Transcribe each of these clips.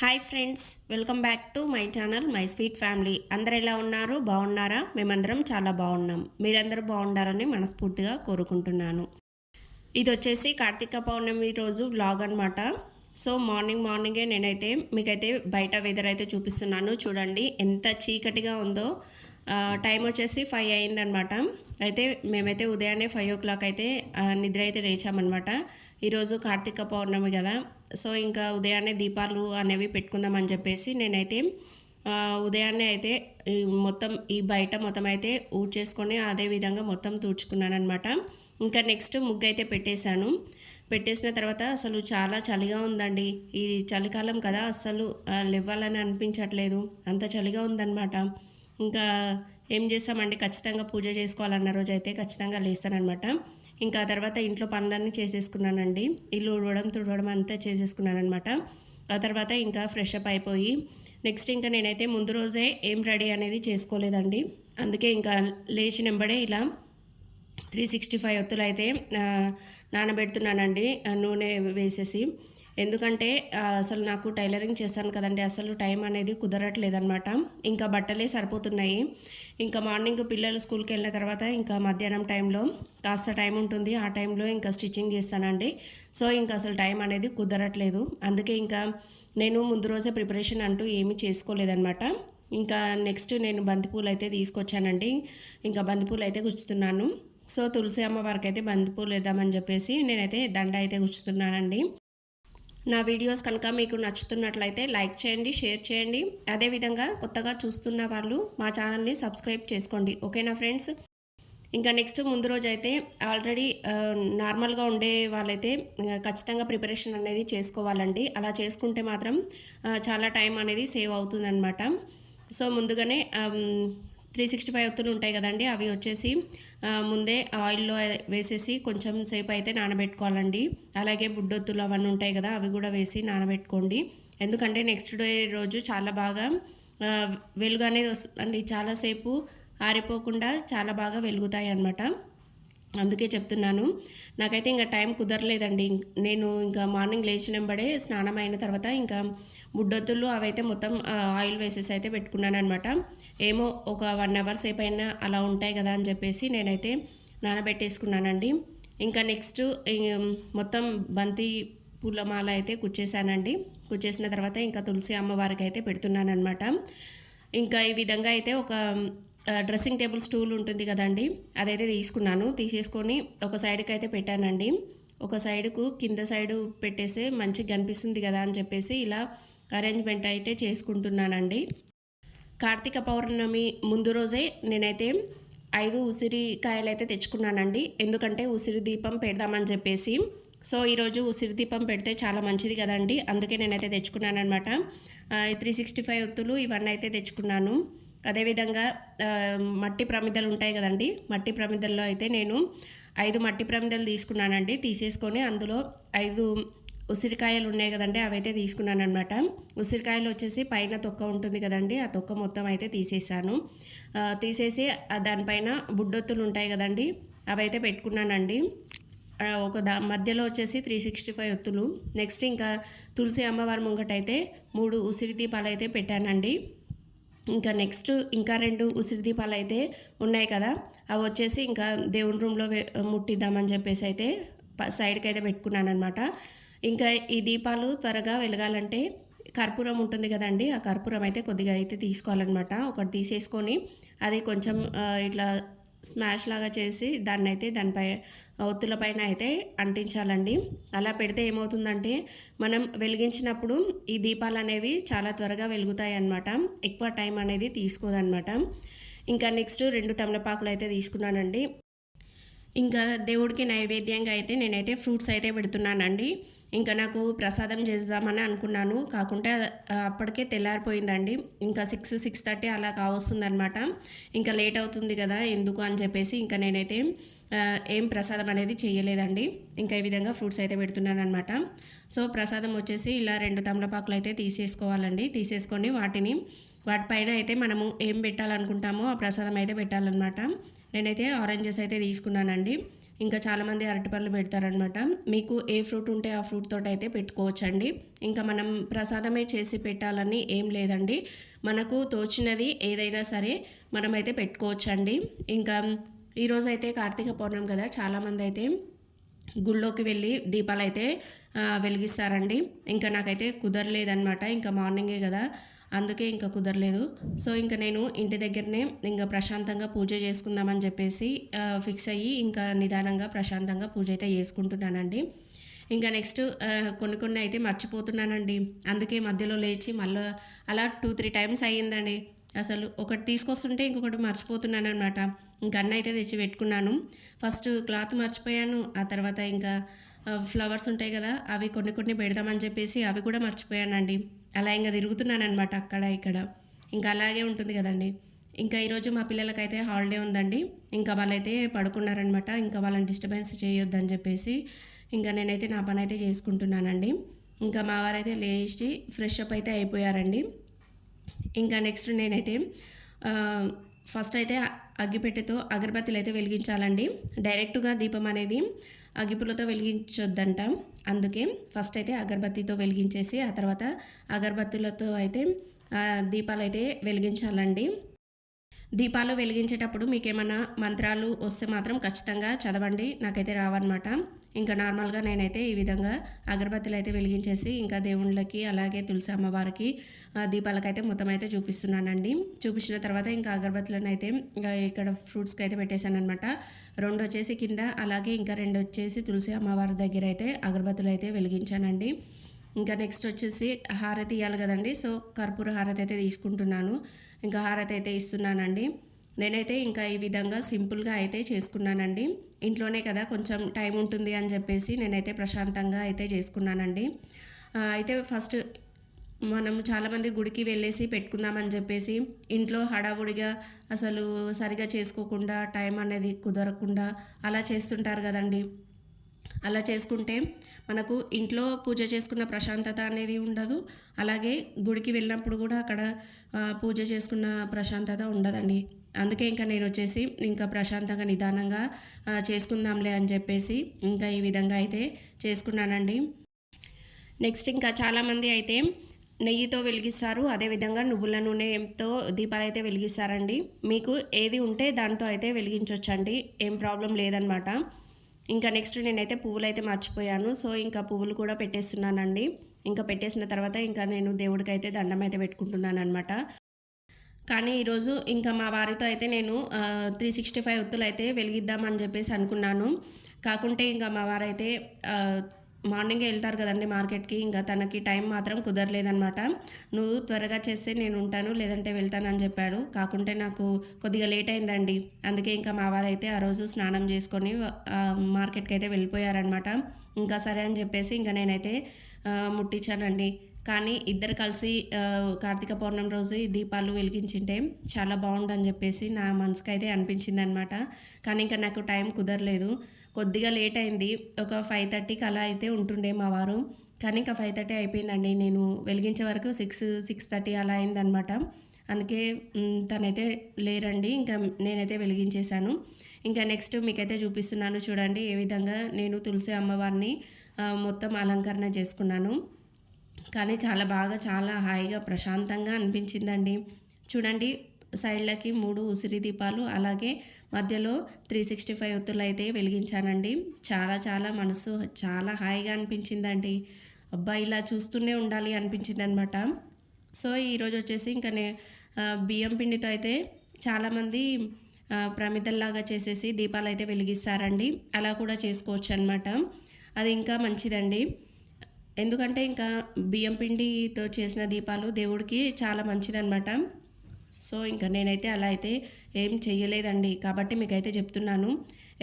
Hi friends welcome back to my channel my sweet family అందరు ఎలా ఉన్నారు? బాగున్నారా? మేమందరం చాలా బాగున్నాం. మీరందరూ బాగుండాలని మనస్ఫూర్తిగా కోరుకుంటున్నాను. ఇది వచ్చేసి కార్తీక పౌర్ణమి రోజు వ్లాగ్ అనమాట సో మార్నింగ్ మార్నింగే నేనైతే మీకైతే బయట వెదర్ అయితే చూపిస్తున్నాను. చూడండి ఎంత చీకటిగా ఉందో. టైం వచ్చేసి ఫైవ్ అయిందనమాట అయితే మేమైతే ఉదయాన్నే ఫైవ్ ఓ క్లాక్ అయితే ఆ, నిద్ర అయితే లేచామన్నమాట. ఈరోజు కార్తీక పౌర్ణమి కదా సో ఇంకా ఉదయాన్నే దీపాలు అనేవి పెట్టుకుందామని చెప్పేసి నేనైతే ఉదయాన్నే అయితే ఈ మొత్తం ఈ బయట మొత్తం అయితే ఊడ్చేసుకొని అదే విధంగా మొత్తం తుడుచుకున్నాను అనమాట ఇంకా నెక్స్ట్ ముగ్గు అయితే పెట్టేశాను. పెట్టేసిన తర్వాత అసలు చాలా చలిగా ఉందండి. ఈ చలికాలం కదా అసలు లేవ్వాలని అనిపించట్లేదు. అంత చలిగా ఉందన్నమాట. ఇంకా ఏం చేస్తామండి ఖచ్చితంగా పూజ చేసుకోవాలన్న రోజు అయితే ఖచ్చితంగా లేస్తానమాట ఇంకా తర్వాత ఇంట్లో పనులన్నీ చేసేసుకున్నానండి. ఇల్లు ఉడవడం తుడవడం అంతా చేసేసుకున్నానమాట ఆ తర్వాత ఇంకా ఫ్రెష్ అప్ అయిపోయి నెక్స్ట్ ఇంకా నేనైతే ముందు రోజే ఏం రెడీ అనేది చేసుకోలేదండి. అందుకే ఇంకా లేచినంబడే ఇలా త్రీ సిక్స్టీ ఫైవ్ ఒత్తులు అయితే నానబెడుతున్నానండి నూనె వేసేసి. ఎందుకంటే అసలు నాకు టైలరింగ్ చేస్తాను కదండి అసలు టైం అనేది కుదరట్లేదనమాట ఇంకా బట్టలే సరిపోతున్నాయి. ఇంకా మార్నింగ్ పిల్లలు స్కూల్కి వెళ్ళిన తర్వాత ఇంకా మధ్యాహ్నం టైంలో కాస్త టైం ఉంటుంది ఆ టైంలో ఇంకా స్టిచ్చింగ్ చేస్తానండి. సో ఇంకా అసలు టైం అనేది కుదరట్లేదు. అందుకే ఇంకా నేను ముందు రోజే ప్రిపరేషన్ అంటూ ఏమీ చేసుకోలేదన్నమాట. ఇంకా నెక్స్ట్ నేను బంతిపూలు అయితే తీసుకొచ్చానండి. ఇంకా బంతిపూలు అయితే గుచ్చుతున్నాను. సో తులసి అమ్మవారికి అయితే బంతిపూలు వేద్దామని చెప్పేసి నేనైతే దండ అయితే గుచ్చుతున్నానండి. నా వీడియోస్ కనుక మీకు నచ్చుతున్నట్లయితే లైక్ చేయండి షేర్ చేయండి. అదేవిధంగా కొత్తగా చూస్తున్న వాళ్ళు మా ఛానల్ని సబ్స్క్రైబ్ చేసుకోండి. ఓకేనా ఫ్రెండ్స్ ఇంకా నెక్స్ట్ ముందు రోజు అయితే ఆల్రెడీ నార్మల్గా ఉండే వాళ్ళైతే ఖచ్చితంగా ప్రిపరేషన్ అనేది చేసుకోవాలండి. అలా చేసుకుంటే మాత్రం చాలా టైం అనేది సేవ్ అవుతుందన్నమాట. సో ముందుగానే త్రీ సిక్స్టీ ఫైవ్ ఒత్తులు ఉంటాయి కదండి అవి వచ్చేసి ముందే ఆయిల్లో వేసేసి కొంచెం సేపు అయితే నానబెట్టుకోవాలండి. అలాగే బుడ్డొత్తులు అవన్నీ ఉంటాయి కదా అవి కూడా వేసి నానబెట్టుకోండి. ఎందుకంటే నెక్స్ట్ డే రోజు చాలా బాగా వెలుగు అనేది వస్తుందండి చాలాసేపు ఆరిపోకుండా చాలా బాగా వెలుగుతాయి అన్నమాట అందుకే చెప్తున్నాను. నాకైతే ఇంకా టైం కుదరలేదండి. నేను ఇంకా మార్నింగ్ లేచినంబడే స్నానం అయిన తర్వాత ఇంకా బుడ్డొత్తులు అవైతే మొత్తం ఆయిల్ వేసేసి అయితే పెట్టుకున్నాను అనమాట ఏమో ఒక వన్ అవర్ సేపు అయినా అలా ఉంటాయి కదా అని చెప్పేసి నేనైతే నానబెట్టేసుకున్నానండి. ఇంకా నెక్స్ట్ మొత్తం బంతి పూలమాల అయితే కుచ్చేసానండి. కుచ్చేసిన తర్వాత ఇంకా తులసి అమ్మవారికి అయితే పెడుతున్నాను అనమాట ఇంకా ఈ విధంగా అయితే ఒక డ్రెస్సింగ్ టేబుల్ స్టూల్ ఉంటుంది కదండి అదైతే తీసుకున్నాను. తీసేసుకొని ఒక సైడ్కి అయితే పెట్టానండి. ఒక సైడుకు కింద సైడు పెట్టేస్తే మంచిగా కనిపిస్తుంది కదా అని చెప్పేసి ఇలా అరేంజ్మెంట్ అయితే చేసుకుంటున్నానండి. కార్తీక పౌర్ణమి ముందు రోజే నేనైతే ఐదు ఉసిరికాయలు అయితే తెచ్చుకున్నానండి. ఎందుకంటే ఉసిరి దీపం పెడదామని చెప్పేసి. సో ఈరోజు ఉసిరి దీపం పెడితే చాలా మంచిది కదండి. అందుకే నేనైతే తెచ్చుకున్నాను అనమాట త్రీ సిక్స్టీ ఫైవ్ ఒత్తులు ఇవన్నీ అయితే తెచ్చుకున్నాను. అదేవిధంగా మట్టి ప్రమిదలు ఉంటాయి కదండి. మట్టి ప్రమిదల్లో అయితే నేను ఐదు మట్టి ప్రమిదలు తీసుకున్నానండి. తీసేసుకొని అందులో ఐదు ఉసిరికాయలు ఉన్నాయి కదండి అవైతే తీసుకున్నాను అనమాట ఉసిరికాయలు వచ్చేసి పైన తొక్క ఉంటుంది కదండి ఆ తొక్క మొత్తం అయితే తీసేసాను. తీసేసి దానిపైన బుడ్డొత్తులు ఉంటాయి కదండి అవైతే పెట్టుకున్నానండి. ఒక దా మధ్యలో వచ్చేసి త్రీ సిక్స్టీ ఫైవ్ ఒత్తులు. నెక్స్ట్ ఇంకా తులసి అమ్మవారి ముంగటైతే మూడు ఉసిరి దీపాలు అయితే పెట్టానండి. ఇంకా నెక్స్ట్ ఇంకా రెండు ఉసిరి దీపాలు అయితే ఉన్నాయి కదా. అవి వచ్చేసి ఇంకా దేవుని రూమ్లో ముట్టిద్దామని చెప్పేసి అయితే సైడ్కి అయితే పెట్టుకున్నాను అనమాట ఇంకా ఈ దీపాలు త్వరగా వెలగాలంటే కర్పూరం ఉంటుంది కదండి ఆ కర్పూరం అయితే కొద్దిగా అయితే తీసుకోవాలన్నమాట. ఒకటి తీసేసుకొని అది కొంచెం ఇట్లా స్మాష్ లాగా చేసి దాన్ని అయితే దానిపై ఒత్తుల పైన అయితే అంటించాలండి. అలా పెడితే ఏమవుతుందంటే మనం వెలిగించినప్పుడు ఈ దీపాలు అనేవి చాలా త్వరగా వెలుగుతాయి అన్నమాట ఎక్కువ టైం అనేది తీసుకోదన్నమాట. ఇంకా నెక్స్ట్ రెండు తమలపాకులు అయితే తీసుకున్నానండి. ఇంకా దేవుడికి నైవేద్యంగా అయితే నేనైతే ఫ్రూట్స్ అయితే పెడుతున్నానండి. ఇంకా నాకు ప్రసాదం చేద్దామని అనుకున్నాను. కాకుంటే అప్పటికే తెల్లారిపోయిందండి. ఇంకా సిక్స్ సిక్స్ థర్టీ అలా కావస్తుందనమాట ఇంకా లేట్ అవుతుంది కదా ఎందుకు అని చెప్పేసి ఇంకా నేనైతే ఏం ప్రసాదం అనేది చేయలేదండి ఇంకా ఈ విధంగా ఫ్రూట్స్ అయితే పెడుతున్నాను అనమాట సో ప్రసాదం వచ్చేసి ఇలా రెండు తమలపాకులు అయితే తీసేసుకోవాలండి. తీసేసుకొని వాటిని వాటిపైన అయితే మనము ఏం పెట్టాలనుకుంటామో ఆ ప్రసాదం అయితే పెట్టాలన్నమాట. నేనైతే ఆరెంజెస్ అయితే తీసుకున్నానండి. ఇంకా చాలామంది అరటిపళ్ళు పెడతారనమాట మీకు ఏ ఫ్రూట్ ఉంటే ఆ ఫ్రూట్ తోటి అయితే పెట్టుకోవచ్చండి. ఇంకా మనం ప్రసాదమే చేసి పెట్టాలని ఏం లేదండి. మనకు తోచినది ఏదైనా సరే మనమైతే పెట్టుకోవచ్చండి. ఇంకా ఈరోజు అయితే కార్తీక పౌర్ణమి కదా చాలామంది అయితే గుళ్ళోకి వెళ్ళి దీపాలు అయితే వెలిగిస్తారండి. ఇంకా నాకైతే కుదరలేదనమాట ఇంకా మార్నింగే కదా అందుకే ఇంకా కుదరలేదు. సో ఇంకా నేను ఇంటి దగ్గరనే ఇంకా ప్రశాంతంగా పూజ చేసుకుందామని చెప్పేసి ఫిక్స్ అయ్యి ఇంకా నిదానంగా ప్రశాంతంగా పూజ అయితే చేసుకుంటున్నానండి. ఇంకా నెక్స్ట్ కొన్ని కొన్ని అయితే మర్చిపోతున్నానండి. అందుకే మధ్యలో లేచి మళ్ళీ అలా టూ త్రీ టైమ్స్ అయ్యిందండి. అసలు ఒకటి తీసుకొస్తుంటే ఇంకొకటి మర్చిపోతున్నాను అనమాట ఇంకా అన్న అయితే తెచ్చి పెట్టుకున్నాను. ఫస్ట్ క్లాత్ మర్చిపోయాను. ఆ తర్వాత ఇంకా ఫ్లవర్స్ ఉంటాయి కదా అవి కొన్ని కొన్ని పెడదామని చెప్పేసి అవి కూడా మర్చిపోయానండి. అలా ఇంకా తిరుగుతున్నాను అనమాట అక్కడ ఇక్కడ. ఇంకా అలాగే ఉంటుంది కదండి. ఇంకా ఈరోజు మా పిల్లలకైతే హాలిడే ఉందండి. ఇంకా వాళ్ళైతే పడుకున్నారనమాట ఇంకా వాళ్ళని డిస్టర్బెన్స్ చేయొద్దని చెప్పేసి ఇంకా నేనైతే నా పని అయితే చేసుకుంటున్నానండి. ఇంకా మా వారైతే లేచి ఫ్రెష్ అప్ అయితే అయిపోయారండి. ఇంకా నెక్స్ట్ నేనైతే ఫస్ట్ అయితే అగ్గిపెట్టెతో అగరబత్తిలు అయితే వెలిగించాలండి. డైరెక్ట్గా దీపం అనేది అగిపులతో వెలిగించొద్దంట. అందుకే ఫస్ట్ అయితే అగరబత్తితో వెలిగించేసి ఆ తర్వాత అగరబత్తులతో అయితే దీపాలు అయితే వెలిగించాలండి. దీపాలు వెలిగించేటప్పుడు మీకు ఏమైనా మంత్రాలు వస్తే మాత్రం ఖచ్చితంగా చదవండి. నాకైతే రావన్నమాట. ఇంకా నార్మల్గా నేనైతే ఈ విధంగా అగరబత్తులు అయితే వెలిగించేసి ఇంకా దేవుళ్ళకి అలాగే తులసి అమ్మవారికి దీపాలకైతే మొత్తం అయితే చూపిస్తున్నానండి. చూపించిన తర్వాత ఇంకా అగరబత్తులను అయితే ఇక్కడ ఫ్రూట్స్కి అయితే పెట్టేశాను అనమాట రెండు వచ్చేసి కింద అలాగే ఇంకా రెండు వచ్చేసి తులసి అమ్మవారి దగ్గర అయితే అగరబత్తులు అయితే వెలిగించానండి. ఇంకా నెక్స్ట్ వచ్చేసి హారతి ఇవ్వాలి కదండి సో కర్పూర హారతి అయితే తీసుకుంటున్నాను. ఇంకా హారతి అయితే ఇస్తున్నానండి. నేనైతే ఇంకా ఈ విధంగా సింపుల్గా అయితే చేసుకున్నానండి. ఇంట్లోనే కదా కొంచెం టైం ఉంటుంది అని చెప్పేసి నేనైతే ప్రశాంతంగా అయితే చేసుకున్నానండి. అయితే ఫస్ట్ మనం చాలామంది గుడికి వెళ్ళేసి పెట్టుకుందామని చెప్పేసి ఇంట్లో హడావుడిగా అసలు సరిగా చేసుకోకుండా టైం అనేది కుదరకుండా అలా చేస్తుంటారు కదండి. అలా చేసుకుంటే మనకు ఇంట్లో పూజ చేసుకున్న ప్రశాంతత అనేది ఉండదు. అలాగే గుడికి వెళ్ళినప్పుడు కూడా అక్కడ పూజ చేసుకున్న ప్రశాంతత ఉండదండి. అందుకే ఇంకా నేను వచ్చేసి ఇంకా ప్రశాంతంగా నిదానంగా చేసుకుందాంలే అని చెప్పేసి ఇంకా ఈ విధంగా అయితే చేసుకున్నానండి. నెక్స్ట్ ఇంకా చాలామంది అయితే నెయ్యితో వెలిగిస్తారు. అదేవిధంగా నువ్వుల నూనెతో దీపాలు అయితే వెలిగిస్తారండి. మీకు ఏది ఉంటే దాంతో అయితే వెలిగించవచ్చండి ఏం ప్రాబ్లం లేదనమాట. ఇంకా నెక్స్ట్ నేనైతే పువ్వులు అయితే మర్చిపోయాను. సో ఇంకా పువ్వులు కూడా పెట్టేస్తున్నానండి. ఇంకా పెట్టేసిన తర్వాత ఇంకా నేను దేవుడికైతే దండం అయితే పెట్టుకుంటున్నాను అనమాట కానీ ఈరోజు ఇంకా మా వారితో అయితే నేను త్రీ సిక్స్టీ ఫైవ్ ఒత్తులు అయితే వెలిగిద్దామని చెప్పేసి అనుకున్నాను. కాకుంటే ఇంకా మా వారైతే మార్నింగే వెళ్తారు కదండి మార్కెట్కి ఇంకా తనకి టైం మాత్రం కుదరలేదనమాట నువ్వు త్వరగా చేస్తే నేను ఉంటాను లేదంటే వెళ్తానని చెప్పాడు. కాకుంటే నాకు కొద్దిగా లేట్ అయిందండి. అందుకే ఇంకా మా వారైతే ఆ రోజు స్నానం చేసుకొని మార్కెట్కి అయితే వెళ్ళిపోయారనమాట ఇంకా సరే అని చెప్పేసి ఇంకా నేనైతే ముట్టించానండి. కానీ ఇద్దరు కలిసి కార్తీక పౌర్ణమి రోజు దీపాలు వెలిగించింటే చాలా బాగుండని చెప్పేసి నా మనసుకైతే అయితే అనిపించింది అనమాట కానీ ఇంకా నాకు టైం కుదరలేదు. కొద్దిగా లేట్ అయింది. ఒక ఫైవ్ థర్టీకి అలా అయితే ఉంటుండే మా వారు. కానీ ఇంకా ఫైవ్ థర్టీ అయిపోయిందండి. నేను వెలిగించే వరకు సిక్స్ సిక్స్ థర్టీ అలా అయిందనమాట అందుకే తనైతే లేరండి. ఇంకా నేనైతే వెలిగించేశాను. ఇంకా నెక్స్ట్ మీకైతే చూపిస్తున్నాను చూడండి. ఏ విధంగా నేను తులసి అమ్మవారిని మొత్తం అలంకరణ చేసుకున్నాను. కానీ చాలా బాగా చాలా హాయిగా ప్రశాంతంగా అనిపించిందండి. చూడండి సైడ్లకి మూడు ఉసిరి దీపాలు అలాగే మధ్యలో త్రీ సిక్స్టీ ఫైవ్ ఒత్తులు అయితే వెలిగించానండి. చాలా చాలా మనసు చాలా హాయిగా అనిపించిందండి. అబ్బా ఇలా చూస్తూనే ఉండాలి అనిపించింది అనమాట సో ఈరోజు వచ్చేసి ఇంకా బియ్యం పిండితో అయితే చాలామంది ప్రమిదల్లాగా చేసేసి దీపాలు అయితే వెలిగిస్తారండి. అలా కూడా చేసుకోవచ్చు అనమాట అది ఇంకా మంచిదండి. ఎందుకంటే ఇంకా బియ్యం పిండితో చేసిన దీపాలు దేవుడికి చాలా మంచిదన్నమాట సో ఇంకా నేనైతే అలా అయితే ఏం చేయలేదండి కాబట్టి మీకైతే చెప్తున్నాను.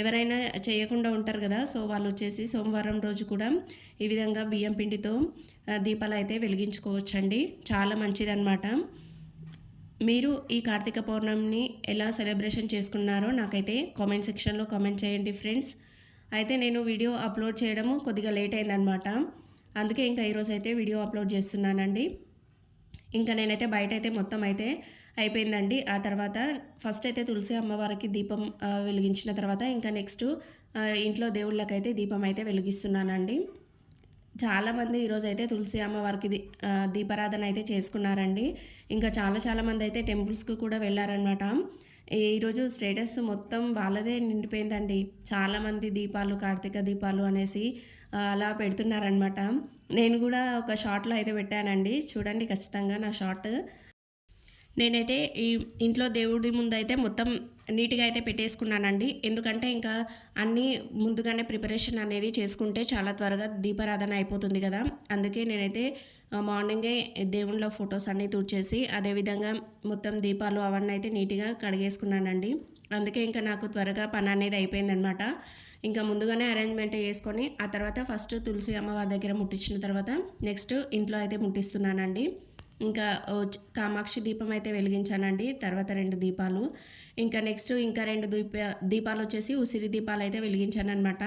ఎవరైనా చేయకుండా ఉంటారు కదా సో వాళ్ళు వచ్చేసి సోమవారం రోజు కూడా ఈ విధంగా బియ్యం పిండితో దీపాలు అయితే వెలిగించుకోవచ్చండి. చాలా మంచిదన్నమాట. మీరు ఈ కార్తీక పౌర్ణమిని ఎలా సెలబ్రేషన్ చేసుకున్నారో నాకైతే కామెంట్ సెక్షన్లో కామెంట్ చేయండి ఫ్రెండ్స్. అయితే నేను వీడియో అప్లోడ్ చేయడము కొద్దిగా లేట్ అయిందనమాట అందుకే ఇంకా ఈరోజు అయితే వీడియో అప్లోడ్ చేస్తున్నానండి. ఇంకా నేనైతే బయట అయితే మొత్తం అయితే అయిపోయిందండి. ఆ తర్వాత ఫస్ట్ అయితే తులసి అమ్మవారికి దీపం వెలిగించిన తర్వాత ఇంకా నెక్స్ట్ ఇంట్లో దేవుళ్ళకైతే దీపం అయితే వెలిగిస్తున్నానండి. చాలామంది ఈరోజు అయితే తులసి అమ్మవారికి దీపారాధన అయితే చేసుకున్నారండి. ఇంకా చాలా చాలామంది అయితే టెంపుల్స్కి కూడా వెళ్ళారనమాట ఈరోజు స్టేటస్ మొత్తం వాళ్ళదే నిండిపోయిందండి. చాలామంది దీపాలు కార్తీక దీపాలు అనేసి అలా పెడుతున్నారనమాట నేను కూడా ఒక షార్ట్లో అయితే పెట్టానండి. చూడండి ఖచ్చితంగా నా షార్ట్ నేనైతే ఈ ఇంట్లో దేవుడి ముందు అయితే మొత్తం నీట్గా అయితే పెట్టేసుకున్నానండి. ఎందుకంటే ఇంకా అన్నీ ముందుగానే ప్రిపరేషన్ అనేది చేసుకుంటే చాలా త్వరగా దీపారాధన అయిపోతుంది కదా. అందుకే నేనైతే మార్నింగే దేవుళ్ళ ఫొటోస్ అన్నీ తుడిచేసి అదేవిధంగా మొత్తం దీపాలు అవన్నీ అయితే నీట్గా కడిగేసుకున్నానండి. అందుకే ఇంకా నాకు త్వరగా పని అనేది అయిపోయిందనమాట ఇంకా ముందుగానే అరేంజ్మెంట్ చేసుకొని ఆ తర్వాత ఫస్ట్ తులసి అమ్మవారి దగ్గర ముట్టించిన తర్వాత నెక్స్ట్ ఇంట్లో అయితే ముట్టిస్తున్నానండి. ఇంకా కామాక్షి దీపం అయితే వెలిగించానండి తర్వాత రెండు దీపాలు. ఇంకా నెక్స్ట్ ఇంకా రెండు దీప దీపాలు వచ్చేసి ఉసిరి దీపాలు అయితే వెలిగించాను అనమాట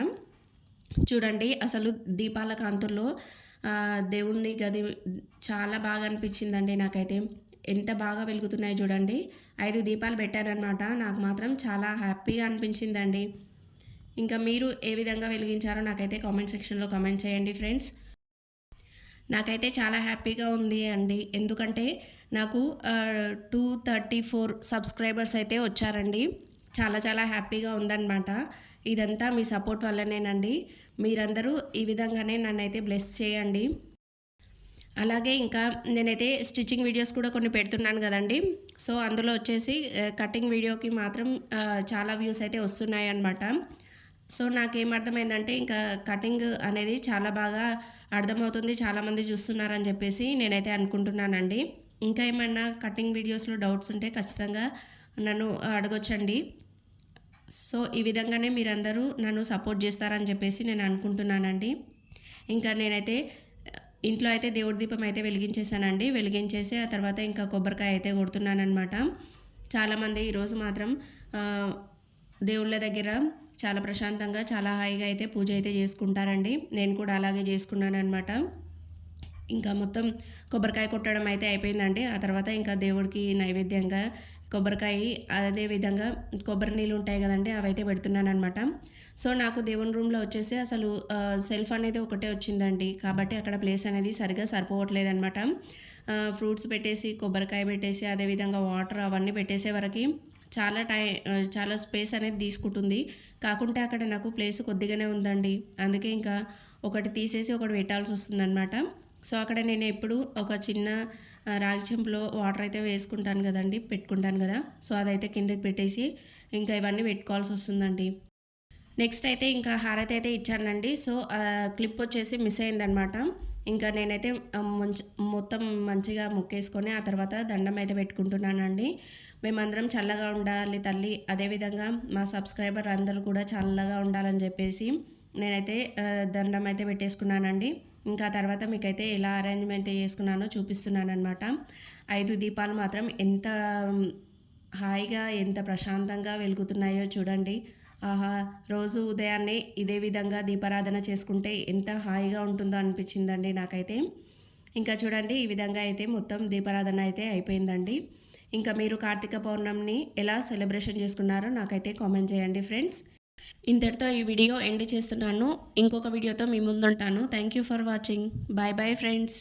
చూడండి అసలు దీపాల కాంతుల్లో దేవుణ్ణి గది చాలా బాగా అనిపించిందండి నాకైతే. ఎంత బాగా వెలుగుతున్నాయి చూడండి. ఐదు దీపాలు పెట్టారనమాట నాకు మాత్రం చాలా హ్యాపీగా అనిపించిందండి. ఇంకా మీరు ఏ విధంగా వెలిగించారో నాకైతే కామెంట్ సెక్షన్లో కామెంట్ చేయండి ఫ్రెండ్స్. నాకైతే చాలా హ్యాపీగా ఉంది అండి. ఎందుకంటే నాకు టూ థర్టీ ఫోర్ సబ్స్క్రైబర్స్ అయితే వచ్చారండి. చాలా చాలా హ్యాపీగా ఉందన్నమాట. ఇదంతా మీ సపోర్ట్ వల్లనేనండి. మీరందరూ ఈ విధంగానే నన్నైతే బ్లెస్ చేయండి. అలాగే ఇంకా నేనైతే స్టిచ్చింగ్ వీడియోస్ కూడా కొన్ని పెడుతున్నాను కదండి. సో అందులో వచ్చేసి కటింగ్ వీడియోకి మాత్రం చాలా వ్యూస్ అయితే వస్తున్నాయి అన్నమాట సో నాకేమర్థమైందంటే ఇంకా కటింగ్ అనేది చాలా బాగా అర్థమవుతుంది చాలామంది చూస్తున్నారని చెప్పేసి నేనైతే అనుకుంటున్నానండి. ఇంకా ఏమన్నా కటింగ్ వీడియోస్లో డౌట్స్ ఉంటే ఖచ్చితంగా నన్ను అడగొచ్చండి. సో ఈ విధంగానే మీరందరూ నన్ను సపోర్ట్ చేస్తారని చెప్పేసి నేను అనుకుంటున్నానండి. ఇంకా నేనైతే ఇంట్లో అయితే దేవుడి దీపం అయితే వెలిగించేసానండి వెలిగించేసి ఆ తర్వాత ఇంకా కొబ్బరికాయ అయితే కొడుతున్నానమాట చాలామంది ఈరోజు మాత్రం దేవుళ్ళ దగ్గర చాలా ప్రశాంతంగా చాలా హాయిగా అయితే పూజ అయితే చేసుకుంటారండి. నేను కూడా అలాగే చేసుకున్నాను అనమాట ఇంకా మొత్తం కొబ్బరికాయ కొట్టడం అయితే అయిపోయిందండి. ఆ తర్వాత ఇంకా దేవుడికి నైవేద్యంగా కొబ్బరికాయ అదే విధంగా కొబ్బరి నీళ్ళు ఉంటాయి కదండి అవైతే పెడుతున్నాను అనమాట సో నాకు దేవుని రూమ్లో వచ్చేసి అసలు సెల్ఫ్ అనేది ఒకటే వచ్చిందండి. కాబట్టి అక్కడ ప్లేస్ అనేది సరిగా సరిపోవట్లేదు అనమాట ఫ్రూట్స్ పెట్టేసి కొబ్బరికాయ పెట్టేసి అదేవిధంగా వాటర్ అవన్నీ పెట్టేసే వరకు చాలా టై చాలా స్పేస్ అనేది తీసుకుంటుంది. కాకుంటే అక్కడ నాకు ప్లేస్ కొద్దిగానే ఉందండి. అందుకే ఇంకా ఒకటి తీసేసి ఒకటి పెట్టాల్సి వస్తుందన్నమాట. సో అక్కడ నేను ఎప్పుడు ఒక చిన్న రాగి చెంపులో వాటర్ అయితే వేసుకుంటాను కదండి పెట్టుకుంటాను కదా. సో అదైతే కిందకి పెట్టేసి ఇంకా ఇవన్నీ పెట్టుకోవాల్సి వస్తుందండి. నెక్స్ట్ అయితే ఇంకా హారతి అయితే ఇచ్చానండి. సో క్లిప్ వచ్చేసి మిస్ అయిందనమాట ఇంకా నేనైతే మంచి మొత్తం మంచిగా మొక్కేసుకొని ఆ తర్వాత దండం అయితే పెట్టుకుంటున్నానండి. మేమందరం చల్లగా ఉండాలి తల్లి. అదేవిధంగా మా సబ్స్క్రైబర్ అందరూ కూడా చల్లగా ఉండాలని చెప్పేసి నేనైతే దండం అయితే పెట్టేసుకున్నానండి. ఇంకా తర్వాత మీకైతే ఎలా అరేంజ్మెంట్ చేసుకున్నానో చూపిస్తున్నాను అనమాట ఐదు దీపాలు మాత్రం ఎంత హాయిగా ఎంత ప్రశాంతంగా వెలుగుతున్నాయో చూడండి. ఆహా రోజు ఉదయాన్నే ఇదే విధంగా దీపారాధన చేసుకుంటే ఎంత హాయిగా ఉంటుందో అనిపించిందండి నాకైతే. ఇంకా చూడండి ఈ విధంగా అయితే మొత్తం దీపారాధన అయితే అయిపోయిందండి. ఇంకా మీరు కార్తీక పౌర్ణమిని ఎలా సెలబ్రేషన్ చేసుకున్నారో నాకైతే కామెంట్ చేయండి ఫ్రెండ్స్. ఇంతటితో ఈ వీడియో ఎండ్ చేస్తున్నాను. ఇంకొక వీడియోతో మీ ముందుంటాను. Thank you for watching bye bye friends